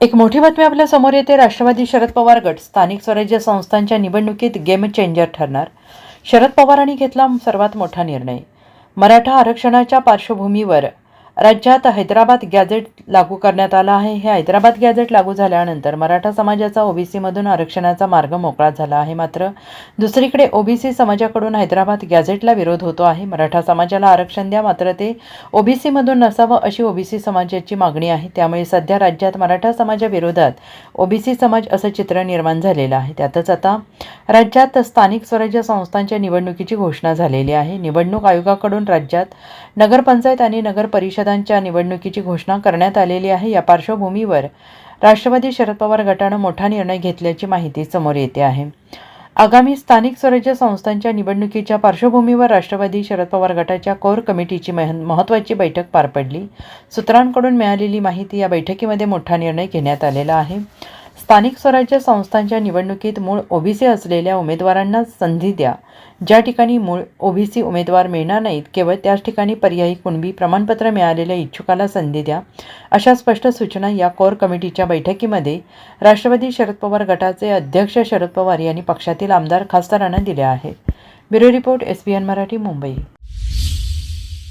एक मोठी बातमी आपल्यासमोर येते. राष्ट्रवादी शरद पवार गट स्थानिक स्वराज्य संस्थांच्या निवडणुकीत गेम चेंजर ठरणार. शरद पवारांनी घेतला सर्वात मोठा निर्णय. मराठा आरक्षणाच्या पार्श्वभूमीवर राज्यात हैदराबाद गॅझेट लागू करण्यात आला आहे. हे हैदराबाद गॅझेट लागू झाल्यानंतर मराठा समाजाचा ओबीसीमधून आरक्षणाचा मार्ग मोकळा झाला आहे. मात्र दुसरीकडे ओबीसी समाजाकडून हैदराबाद गॅझेटला विरोध होतो आहे. मराठा समाजाला आरक्षण द्या मात्र ते ओबीसीमधून नसावं अशी ओबीसी समाजाची मागणी आहे. त्यामुळे सध्या राज्यात मराठा समाजाविरोधात ओबीसी समाज असं चित्र निर्माण झालेलं आहे. त्यातच आता राज्यात स्थानिक स्वराज्य संस्थांच्या निवडणुकीची घोषणा झालेली आहे. निवडणूक आयोगाकडून राज्यात नगरपंचायत आणि नगर परिषद परिषदांच्या निवडणुकीची घोषणा करण्यात आलेली आहे या पार्श्वभूमीवर. राष्ट्रवादी शरद पवार गटानं मोठा निर्णय घेतल्याची माहिती समोर येते आहे. आगामी स्थानिक स्वराज्य संस्थांच्या निवडणुकीच्या पार्श्वभूमीवर राष्ट्रवादी शरद पवार गटाच्या कोर कमिटीची मह महत्त्वाची बैठक पार पडली. सूत्रांकडून मिळालेली माहिती या बैठकीमध्ये मोठा निर्णय घेण्यात आलेला आहे. स्थानिक स्वराज्य संस्थांच्या निवडणुकीत मूळ ओबीसी असलेल्या उमेदवारांना संधी द्या. ज्या ठिकाणी मूळ ओबीसी उमेदवार मिळणार नाहीत केवळ त्याच ठिकाणी पर्यायी कुणबी प्रमाणपत्र मिळालेल्या इच्छुकाला संधी द्या अशा स्पष्ट सूचना या कोर कमिटीच्या बैठकीमध्ये राष्ट्रवादी शरद पवार गटाचे अध्यक्ष शरद पवार यांनी पक्षातील आमदार खासदारांना दिल्या आहेत. Bureau report S B N Marathi Mumbai.